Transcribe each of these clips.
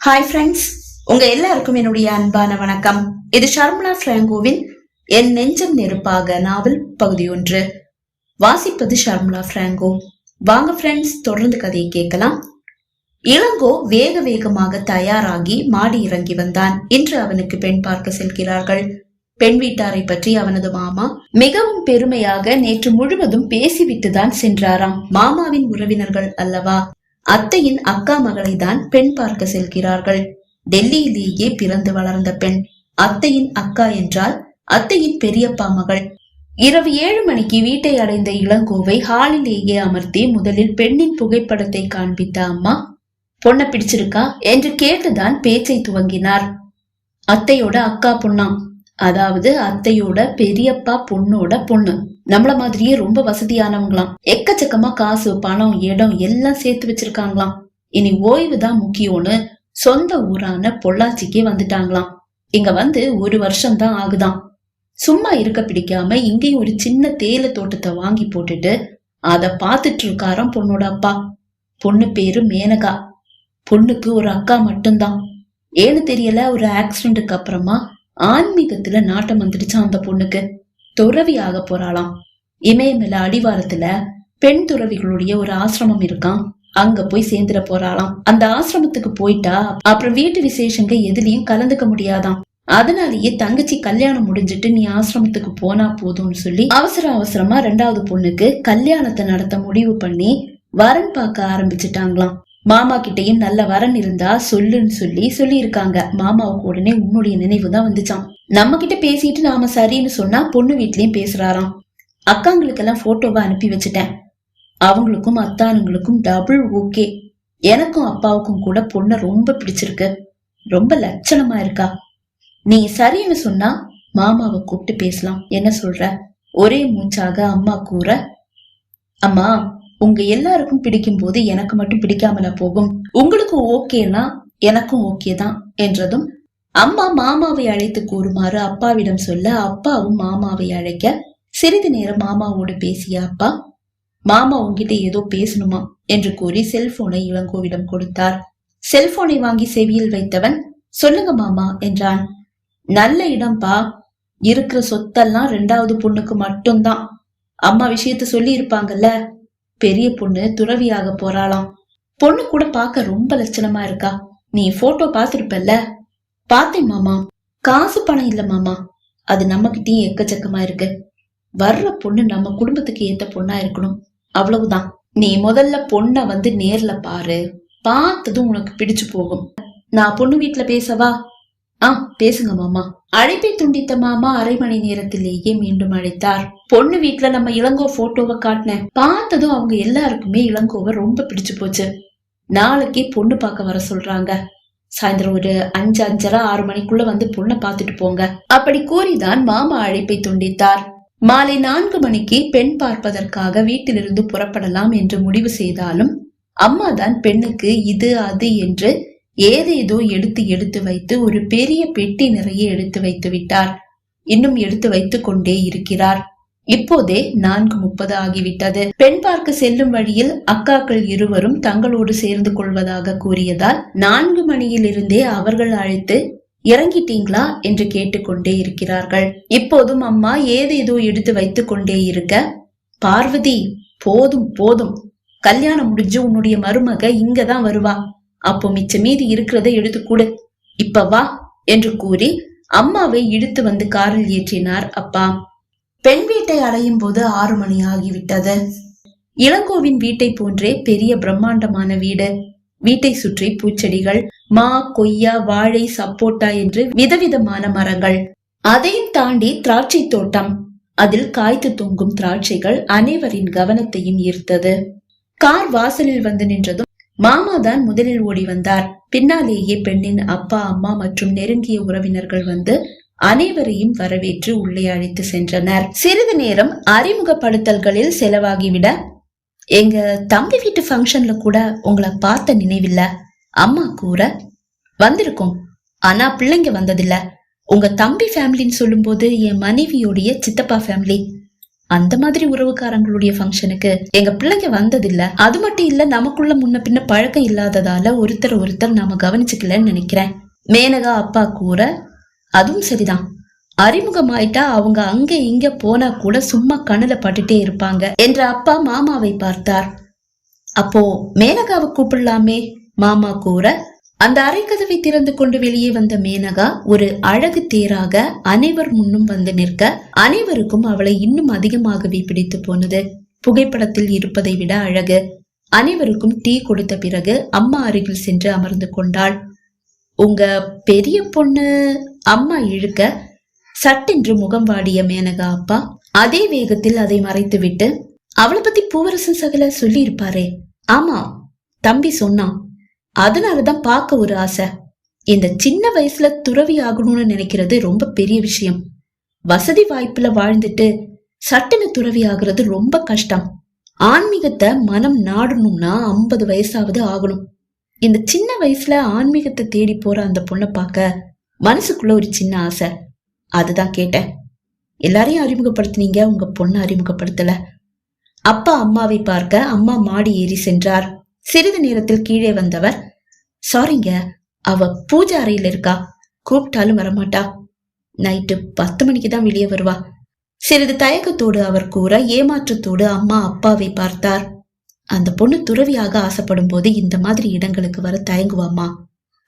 Hi friends உங்க எல்லாருக்கும் என்னுடைய அன்பான வணக்கம். இது ஷர்மலா பிராங்கோவின் என் நெஞ்சம் நெருப்பாக நாவல் பகுதி ஒன்று. வாசிப்பது ஷர்மலா பிராங்கோ. வாங்க ஃப்ரெண்ட்ஸ் தொடர்ந்து கதையை கேட்கலாம். இளங்கோ வேக வேகமாக தயாராகி மாடி இறங்கி வந்தான். இன்று அவனுக்கு பெண் பார்க்க செல்கிறார்கள். பெண் வீட்டாரை பற்றி அவனது மாமா மிகவும் பெருமையாக நேற்று முழுவதும் பேசிவிட்டுதான் சென்றாராம். மாமாவின் உறவினர்கள் அல்லவா? அத்தையின் அக்கா மகளை தான் பெண் பார்க்க செல்கிறார்கள். டெல்லியிலேயே பிறந்து வளர்ந்த பெண் அத்தையின் அக்கா என்றால் அத்தையின் பெரியப்பா மகள். இரவு ஏழு மணிக்கு வீட்டை அடைந்த இளங்கோவை ஹாலிலேயே அமர்த்தி முதலில் பெண்ணின் புகைப்படத்தை காண்பித்த அம்மா பொண்ணை பிடிச்சிருக்கா? என்று கேட்டுதான் பேச்சை துவங்கினார். அத்தையோட அக்கா பொண்ணாம் அதாவது அத்தையோட பெரியப்பா பொண்ணோட பொண்ணு. நம்மள மாதிரியே ரொம்ப வசதியானவங்களாம். எக்கச்சக்கமா காசு பணம் இடம் எல்லாம் சேர்த்து வச்சிருக்காங்களாம். இனி ஓய்வு தான் முக்கியம்னு சொந்த ஊரான பொள்ளாச்சிக்கே வந்துட்டாங்களாம். இங்க வந்து ஒரு வருஷம் தான் ஆகுதாம். சும்மா இருக்க பிடிக்காம இங்கேயும் ஒரு சின்ன தேயிலை தோட்டத்தை வாங்கி போட்டுட்டு அத பாத்துட்டு இருக்காராம் பொண்ணோட அப்பா. பொண்ணு பேரு மேனகா. பொண்ணுக்கு ஒரு அக்கா மட்டும்தான். ஏன்னு தெரியல ஒரு ஆக்சிடென்ட்டுக்கு அப்புறமா ஆன்மீகத்துல நாட்டம் வந்துடுச்சா அந்த பொண்ணுக்கு? துறவி ஆக போறாளாம். இமயமல அடிவாரத்துல பெண் துறவிகளுடைய ஒரு ஆசிரமம் இருக்கான் அங்க போய் சேர்ந்துட போறாளாம். அந்த ஆசிரமத்துக்கு போயிட்டா அப்புறம் வீட்டு விசேஷங்க எதுலயும் கலந்துக்க முடியாதாம். அதனாலேயே தங்கச்சி கல்யாணம் முடிஞ்சிட்டு நீ ஆசிரமத்துக்கு போனா போதும்னு சொல்லி அவசர அவசரமா ரெண்டாவது பொண்ணுக்கு கல்யாணத்தை நடத்த முடிவு பண்ணி வரன் பார்க்க ஆரம்பிச்சிட்டாங்களாம். மாமா கிட்டேயும் நல்ல வரன் இருந்தா சொல்லுன்னு சொல்லி சொல்லியிருக்காங்க. மாமாவுக்கு உடனே உன்னுடைய நினைவு தான் வந்துச்சாம். நம்ம கிட்ட பேசிட்டு நாம சரின்னு சொன்னா பொண்ணு வீட்லயும் பேசுறாராம். அக்காங்களுக்கெல்லாம் போட்டோவை அனுப்பி வச்சுட்டேன். அவங்களுக்கும் அத்தானுங்களுக்கும் டபுள் ஓகே எனக்கும் அப்பாவுக்கும் கூட பொண்ணை ரொம்ப பிடிச்சிருக்கு. ரொம்ப லட்சணமா இருக்கா. நீ சரின்னு சொன்னா மாமாவை கூப்பிட்டு பேசலாம். என்ன சொல்ற? ஒரே மூச்சாக அம்மா கூற அம்மா உங்க எல்லாருக்கும் பிடிக்கும் போது எனக்கு மட்டும் பிடிக்காமல போகும். உங்களுக்கு ஓகேனா எனக்கும் ஓகே தான் என்றதும் அம்மா மாமாவை அழைத்து கூறுமாறு அப்பாவிடம் சொல்ல அப்பாவும் மாமாவை அழைக்க சிறிது நேரம் மாமாவோடு பேசிய அப்பா மாமா உன்கிட்ட ஏதோ பேசணுமா? என்று கூறி செல்போனை இளங்கோவிடம் கொடுத்தார். செல்போனை வாங்கி செவியில் வைத்தவன் சொல்லுங்க மாமா என்றான். நல்ல இடம்பா இருக்கிற சொத்தெல்லாம் ரெண்டாவது பொண்ணுக்கு மட்டும்தான். அம்மா விஷயத்த சொல்லி இருப்பாங்கல்ல பெரிய பொண்ணு துறவியாக போறாளாம். பொண்ணு கூட பார்க்க ரொம்ப லட்சணமா இருக்கா. நீ போட்டோ பார்த்துருப்பல்ல. பார்த்தேன் மாமா. காசு பணம் இல்ல மாமா. அது நம்ம கிட்டயும் எக்கச்சக்கமா இருக்கு. வர்ற பொண்ணு நம்ம குடும்பத்துக்கு ஏத்த பொண்ணா இருக்கணும். அவ்வளவுதான். நீ முதல்ல பொண்ண வந்து நேர்ல பாரு. பார்த்ததும் உனக்கு பிடிச்சு போகும். நான் பொண்ணு வீட்டுல பேசவா? ஆ பேசுங்க மாமா. அழைப்பை துண்டித்த மாமா அரை மணி நேரத்திலேயே மீண்டும் அழைத்தார். பொண்ணு வீட்டுல நம்ம இளங்கோ போட்டோவை காட்டினேன் பார்த்ததும் அவங்க எல்லாருக்குமே இளங்கோவை ரொம்ப பிடிச்சு போச்சு. நாளைக்கே பொண்ணு பார்க்க வர சொல்றாங்க. சாயந்தரம் ஒரு அஞ்சு அஞ்சரை ஆறு மணிக்குள்ள வந்து பொண்ணை பார்த்துட்டு போங்க. அப்படி கூறிதான் மாமா அழைப்பை துண்டித்தார். மாலை நான்கு மணிக்கு பெண் பார்ப்பதற்காக வீட்டிலிருந்து புறப்படலாம் என்று முடிவு செய்தாலும் அம்மா தான் பெண்ணுக்கு இது அது என்று ஏதேதோ எடுத்து எடுத்து வைத்து ஒரு பெரிய பெட்டி நிறைய எடுத்து வைத்து விட்டார். இன்னும் எடுத்து வைத்துக் கொண்டே இருக்கிறார். இப்போதே நான்கு முப்பது ஆகிவிட்டது. பெண் பார்க்க செல்லும் வழியில் அக்காக்கள் இருவரும் தங்களோடு சேர்ந்து கொள்வதாக கூறியதால் நான்கு மணியிலிருந்தே அவர்கள் அழைத்து இறங்கிட்டீங்களா? என்று கேட்டுக்கொண்டே இருக்கிறார்கள். இப்போதும் அம்மா ஏதேதோ எடுத்து வைத்துக் கொண்டே இருக்க பார்வதி போதும் போதும். கல்யாணம் முடிஞ்சு உன்னுடைய மருமக இங்கதான் வருவா. அப்போ மிச்ச மீதி இருக்கிறதை எடுத்து கொடு இப்ப வா என்று கூறி அம்மாவை இழுத்து வந்து காரில் ஏற்றினார் அப்பா. பெண் வீட்டை அடையும் போது ஆறு மணி ஆகிவிட்டது. இளங்கோவின் வீட்டை போன்றே பெரிய பிரம்மாண்டமான வீடு. வீட்டை சுற்றி பூச்செடிகள் மா கொய்யா வாழை சப்போட்டா என்று விதவிதமான மரங்கள். அதையும் தாண்டி திராட்சை தோட்டம். அதில் காய்த்து தொங்கும் திராட்சைகள் அனைவரின் கவனத்தையும் ஈர்த்தது. கார் வாசலில் வந்து நின்றதும் மாமா தான் முதலில் ஓடி வந்தார். பின்னாலேயே பெண்ணின் அப்பா அம்மா மற்றும் நெருங்கிய உறவினர்கள் வந்து அனைவரையும் வரவேற்று உள்ளே அழைத்து சென்றனர். சிறிது நேரம் அறிமுகப்படுத்தல்களில் செலவாகிவிட எங்க தம்பி வீட்டு ஃபங்க்ஷன்ல கூட உங்களை பார்த்த நினைவில்ல? அம்மா கூற வந்திருக்கோம். ஆனா பிள்ளைங்க வந்ததில்ல. உங்க தம்பி ஃபேமிலின்னு சொல்லும்போது என் மனைவியோடைய சித்தப்பா ஃபேமிலி அந்த மாதிரி உறவுக்காரங்களுடைய ஃபங்க்ஷனுக்கு எங்க பிள்ளைங்க வந்ததில்ல. அது மட்டும் இல்ல நமக்குள்ள முன்ன பின்ன பழக்கம் இல்லாததால ஒருத்தர் ஒருத்தர் நாம கவனிச்சுக்கலன்னு நினைக்கிறேன். மேனகா அப்பா கூற அதுவும் சரிதான். அறிமுகமாயிட்டா அவங்க அங்க இங்க போனா கூட சும்மா கண்ணுல பட்டுட்டே இருப்பாங்க என்ற அப்பா மாமாவை பார்த்தார். அப்போ மேனகாவை கூப்பிடலாமே மாமா கூற அந்த அரைக்கதவை திறந்து கொண்டு வெளியே வந்த மேனகா ஒரு அழகு தேராக அனைவர் முன்னும் வந்து நிற்க அனைவருக்கும் அவளை இன்னும் அதிகமாகவே பிடித்து போனது. புகைப்படத்தில் இருப்பதை விட அழகு. அனைவருக்கும் டீ கொடுத்த பிறகு அம்மா அருகில் சென்று அமர்ந்து கொண்டாள். உங்க பெரிய பொண்ணு அம்மா இழுக்க சட்டென்று முகம் வாடிய மேனகா அப்பா அதே வேகத்தில் அதை மறைத்துவிட்டு அவளை பத்தி பூவரசன் சகல சொல்லி இருப்பாரே ஆமா தம்பி சொன்னான். அதனாலதான் பார்க்க ஒரு ஆசை. இந்த சின்ன வயசுல துறவி ஆகணும்னு நினைக்கிறது ரொம்ப பெரிய விஷயம். வசதி வாய்ப்புல வாழ்ந்துட்டு சட்டுன்னு துறவி ஆகுறது ரொம்ப கஷ்டம். ஆன்மீகத்தை மனம் நாடணும்னா ஐம்பது வயசாவது ஆகணும். இந்த சின்ன வயசுல ஆன்மீகத்தை தேடி போற அந்த பொண்ணை பார்க்க மனசுக்குள்ள ஒரு சின்ன ஆசை. அதுதான் கேட்டேன். எல்லாரையும் அறிமுகப்படுத்தினீங்க உங்க பொண்ணை அறிமுகப்படுத்தல. அப்பா அம்மாவை பார்க்க அம்மா மாடி ஏறி சென்றார். சிறிது நேரத்தில் கீழே வந்தவர் சாரிங்க அவ பூஜை அறையில் இருக்கா? கூப்பிட்டாலும் வரமாட்டா. நைட்டு பத்து மணிக்கு தான் வெளியே வருவா. சிறிது தயக்கத்தோடு அவர் கூற ஏமாற்றத்தோடு அம்மா அப்பாவை பார்த்தார். அந்த பொண்ணு துறவியாக ஆசைப்படும் போது இந்த மாதிரி இடங்களுக்கு வர தயங்குவாமா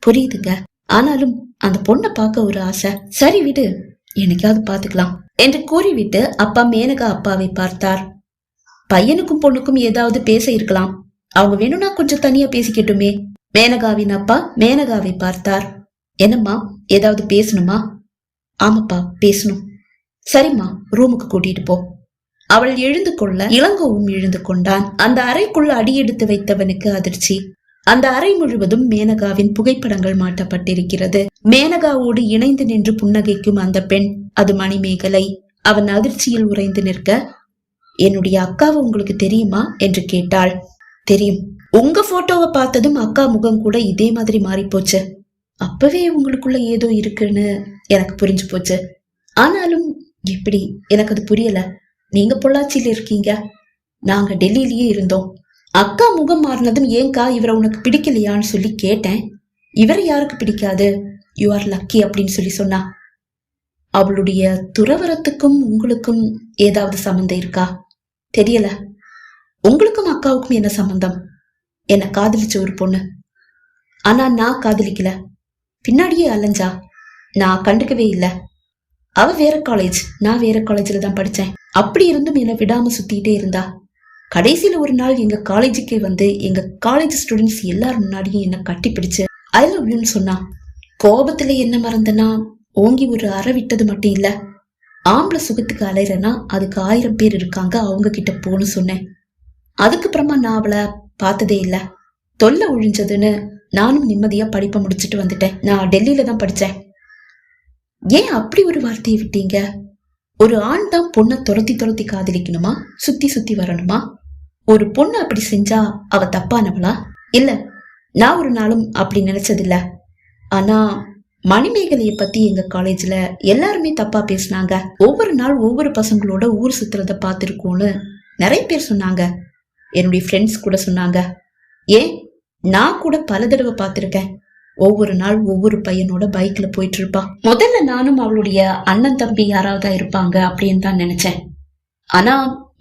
புரியுதுங்க. ஆனாலும் அந்த பொண்ணை பார்க்க ஒரு ஆசை. சரி விடு என்னைக்காவது பாத்துக்கலாம் என்று கூறிவிட்டு அப்பா மேனகா அப்பாவை பார்த்தார். பையனுக்கும் பொண்ணுக்கும் ஏதாவது பேச இருக்கலாம். அவங்க வேணும்னா கொஞ்சம் தனியா பேசிக்கட்டுமே. மேனகாவின் அப்பா மேனகாவை பார்த்தார். என்னம்மா ஏதாவது பேசணுமா? ஆமாப்பா பேசணும். சரிம்மா ரூமுக்கு கூட்டிட்டு போ. அவள் எழுந்து கொள்ள இளங்கோவும் எழுந்து கொண்டான். அந்த அறைக்குள் அடியெடுத்து வைத்தவனுக்கு அதிர்ச்சி. அந்த அறை முழுவதும் மேனகாவின் புகைப்படங்கள் மாட்டப்பட்டிருக்கிறது மேனகாவோடு இணைந்து நின்று புன்னகைக்கும் அந்த பெண் அது மணிமேகலை. அவன் அதிர்ச்சியில் உறைந்து நிற்க என்னுடைய அக்காவை உங்களுக்கு தெரியுமா? என்று கேட்டாள். தெரியும். உங்க போட்டோவை பார்த்ததும் அக்கா முகம் கூட இதே மாதிரி மாறி போச்சு. அப்பவே உங்களுக்குள்ள ஏதோ இருக்குன்னு எனக்கு புரிஞ்சு போச்சு. ஆனாலும் எப்படி எனக்கு அது புரியல. நீங்க பொள்ளாச்சியில இருக்கீங்க. நாங்க டெல்லியிலயே இருந்தோம். அக்கா முகம் மாறினதும் ஏங்கா இவரை உனக்கு பிடிக்கலையான்னு சொல்லி கேட்டேன். இவரை யாருக்கு பிடிக்காது? யூ ஆர் லக்கி அப்படின்னு சொல்லி சொன்னா. அவளுடைய துறவரத்துக்கும் உங்களுக்கும் ஏதாவது சம்மந்தம் இருக்கா? தெரியல. உங்களுக்கும் அக்காவுக்கும் என்ன சம்பந்தம்? என்னை காதலிச்ச ஒரு பொண்ணு. ஆனா நான் காதலிக்கல. பின்னாடியே அலைஞ்சா? நான் கண்டுக்கவே இல்ல. அவ வேற காலேஜ் நான் வேற காலேஜ்ல தான் படிச்சேன். அப்படி இருந்தும் என்னை விடாம சுத்திட்டே இருந்தா. கடைசியில் ஒரு நாள் எங்க காலேஜுக்கே வந்து எங்க காலேஜ் ஸ்டூடெண்ட்ஸ் எல்லாரும் முன்னாடியும் என்ன கட்டி பிடிச்சு ஐ லவ் யூன்னு சொன்னா. கோபத்துல என்ன மறந்தனா? ஓங்கி ஒரு அறை விட்டது மட்டும் இல்ல. ஆம்பளை சுகத்துக்கு அலைறனா அதுக்கு ஆயிரம் பேர் இருக்காங்க அவங்க கிட்ட போன்னு சொன்னேன். அதுக்கப்புறமா நான் அவளை பார்த்ததே இல்லை. தொல்லை ஒழிஞ்சதுன்னு நானும் நிம்மதியாக படிப்பை முடிச்சுட்டு வந்துட்டேன். நான் டெல்லியில தான் படித்தேன் ஏன் அப்படி ஒரு வார்த்தையை விட்டீங்க? ஒரு ஆண் தான் பொண்ணை துரத்தி துரத்தி காதலிக்கணுமா? சுத்தி சுத்தி வரணுமா? ஒரு பொண்ணு அப்படி செஞ்சா அவ தப்பானவளா? இல்ல நான் ஒரு நாளும் அப்படி நினைச்சதில்ல. ஆனா மணிமேகலையை பத்தி எங்க காலேஜ்ல எல்லாருமே தப்பா பேசினாங்க. ஒவ்வொரு நாள் ஒவ்வொரு பசங்களோட ஊர் சுத்துறத பார்த்துருக்கோன்னு நிறைய பேர் சொன்னாங்க. என்னுடைய ஃப்ரெண்ட்ஸ் கூட சொன்னாங்க ஏன் நான் கூட பல தடவை பார்த்துருக்கேன். ஒவ்வொரு நாள் ஒவ்வொரு பையனோட பைக்ல போயிட்டு இருப்பா முதல்ல நானும் அவளுடைய அண்ணன் தம்பி யாராவது இருப்பாங்க அப்படின்னு தான் நினைச்சேன். ஆனா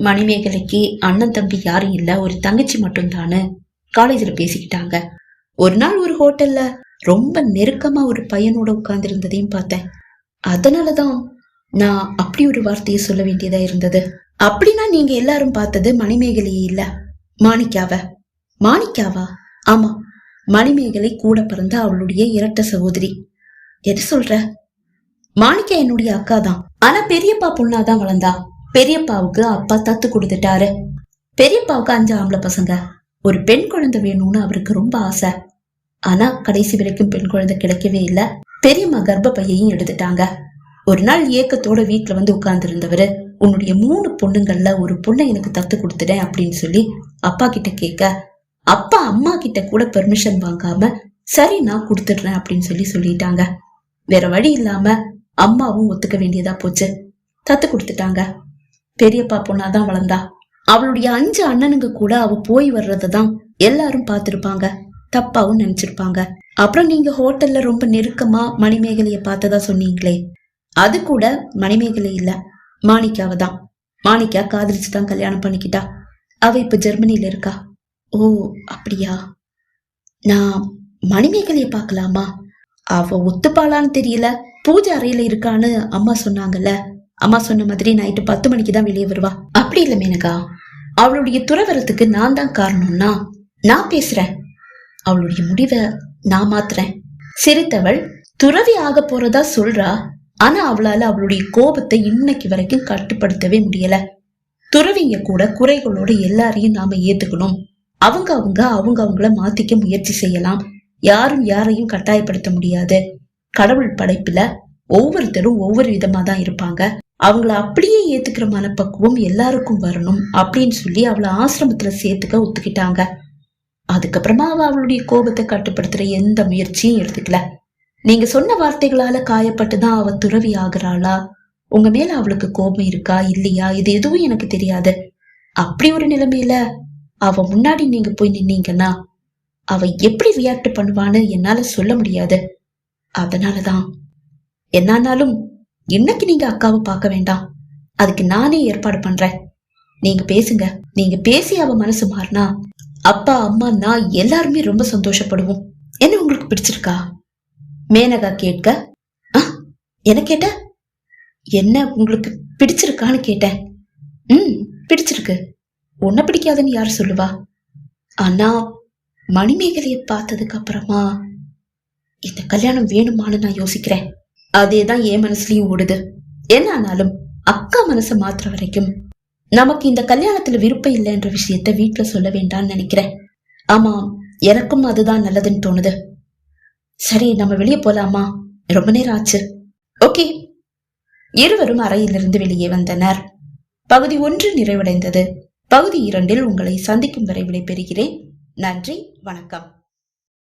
மணிமேகலைக்கு அண்ணன் தம்பி யாரும் இல்ல ஒரு தங்கச்சி மட்டும் தானு காலேஜ்ல பேசிக்கிட்டாங்க. ஒரு நாள் ஒரு ஹோட்டல்ல ரொம்ப நெருக்கமா ஒரு பையனோட உட்கார்ந்து இருந்ததையும் பார்த்தேன். அதனாலதான் நான் அப்படி ஒரு வார்த்தையை சொல்ல வேண்டியதா இருந்தது. அப்படின்னா நீங்க எல்லாரும் பார்த்தது மணிமேகலையே இல்ல. மாணிக்காவ? மாணிக்காவா? ஆமா. மணிமேகலை கூட பிறந்த அவளுடைய இரட்ட சகோதரி. என்ன சொல்ற? மாணிக்கா என்னுடைய அக்கா தான் ஆனா பெரியப்பா பொண்ணாதான் வளர்ந்தா. பெரியப்பாவுக்கு அப்பா தத்து கொடுத்துட்டாரு. பெரியப்பாவுக்கு அஞ்சு ஆம்பளை பசங்க. ஒரு பெண் குழந்தை வேணும்னு அவருக்கு ரொம்ப ஆசை. ஆனா கடைசி வரைக்கும் பெண் குழந்தை கிடைக்கவே இல்ல. பெரியம்மா கர்ப்ப பையையும் எடுத்துட்டாங்க. ஒரு நாள் ஏக்கத்தோட வீட்டுல வந்து உட்கார்ந்து இருந்தவரு உன்னுடைய மூணு பொண்ணுங்கள்ல ஒரு பொண்ணை எனக்கு தத்து கொடுத்துட்டேன் அப்படின்னு சொல்லி அப்பா கிட்ட கேட்க அப்பா அம்மா கிட்ட கூட பெர்மிஷன் வாங்காம சரி நான் கொடுத்துடுறேன் அப்படின்னு சொல்லி சொல்லிட்டாங்க. வேற வழி இல்லாம அம்மாவும் ஒத்துக்க வேண்டியதா போச்சு. தத்து கொடுத்துட்டாங்க. பெரியப்பா பொண்ணாதான் வளர்ந்தா அவளுடைய அஞ்சு அண்ணனுங்க கூட அவ போய் வர்றதுதான் எல்லாரும் பார்த்துருப்பாங்க. தப்பாவும் நினைச்சிருப்பாங்க. அப்புறம் நீங்க ஹோட்டல்ல ரொம்ப நெருக்கமா மணிமேகலைய பார்த்ததா சொன்னீங்களே. அது கூட மணிமேகலை இல்லை. மாணிக்காவை தான். மாணிக்கா காதலிச்சு தான் கல்யாணம் பண்ணிக்கிட்டா. அவ இப்ப ஜெர்மனியில் இருக்கா? ஓ அப்படியா? நான் மணிமேகலைய பார்க்கலாமா? அவ ஒத்துப்பாளான்னு தெரியல. பூஜை அறையில இருக்கான்னு அம்மா சொன்னாங்கல்ல. அம்மா சொன்ன மாதிரி நைட்டு பத்து மணிக்கு தான் வெளியே வருவா. அப்படி இல்லை மேனகா. அவளுடைய துறவரத்துக்கு நான் தான் காரணம்னா நான் பேசுறேன். அவளுடைய முடிவை நான் மாத்துறேன். சிரித்தவள் துறவி ஆக போறதா சொல்றா? ஆனா அவளால அவளுடைய கோபத்தை இன்னைக்கு வரைக்கும் கட்டுப்படுத்தவே முடியல. துறவிங்க கூட குறைகளோட எல்லாரையும் நாம ஏத்துக்கணும். அவங்க அவங்க அவங்க அவங்கள மாத்திக்க முயற்சி செய்யலாம். யாரும் யாரையும் கட்டாயப்படுத்த முடியாது. கடவுள் படைப்புல ஒவ்வொருத்தரும் ஒவ்வொரு விதமா தான் இருப்பாங்க. அவங்கள அப்படியே ஏத்துக்கிற மனப்பக்குவம் எல்லாருக்கும் வரணும் அப்படின்னு சொல்லி அவளை ஆசிரமத்துல சேர்த்துக்க ஒத்துக்கிட்டாங்க. அதுக்கப்புறமா அவ அவளுடைய கோபத்தை கட்டுப்படுத்துற எந்த முயற்சியும் எடுத்துக்கல. நீங்க சொன்ன வார்த்தைகளால காயப்பட்டு தான் அவ துறவி ஆகுறாளா? உங்க மேல அவளுக்கு கோபம் இருக்கா இல்லையா? இது எதுவும் எனக்கு தெரியாது. அப்படி ஒரு நிலைமையில அவ முன்னாடி நீங்க போய் நின்னீங்கன்னா அவ எப்படி ரியாக்ட் பண்ணுவான்னு என்னால சொல்ல முடியாது. அதனாலதான். என்னானாலும் இன்னைக்கு நீங்க அக்காவை பார்க்க வேண்டாம். அதுக்கு நானே ஏற்பாடு பண்றேன். நீங்க பேசுங்க. நீங்க பேசி அவ மனசு மாறினா அப்பா அம்மா நான் எல்லாருமே ரொம்ப சந்தோஷப்படுவோம். என்ன உங்களுக்கு பிடிச்சிருக்கா? மேனகா கேட்க "ஆ, என்ன கேட்ட? என்ன உங்களுக்கு பிடிச்சிருக்கான்னு கேட்டேன். ம் பிடிச்சிருக்கு. உன்னை பிடிக்காதுன்னு யார் சொல்லுவா? ஆனா மணிமேகலைய பார்த்ததுக்கு அப்புறமா இந்த கல்யாணம் வேணுமான்னு நான் யோசிக்கிறேன். அதேதான் என் மனசுலயும் ஓடுது. என்ன ஆனாலும் அக்கா மனசை மாத்துற வரைக்கும் நமக்கு இந்த கல்யாணத்துல விருப்பம் இல்லைன்ற விஷயத்த வீட்டுல சொல்ல வேண்டாம்னு நினைக்கிறேன். ஆமா எனக்கும் அதுதான் நல்லதுன்னு தோணுது. சரி நம்ம வெளியே போலாமா? ரொம்ப நேரம் ஆச்சு. ஓகே. இருவரும் அறையிலிருந்து வெளியே வந்தனர். பகுதி ஒன்று நிறைவடைந்தது. பகுதி இரண்டில் உங்களை சந்திக்கும் வரை விடைபெறுகிறேன். நன்றி வணக்கம்.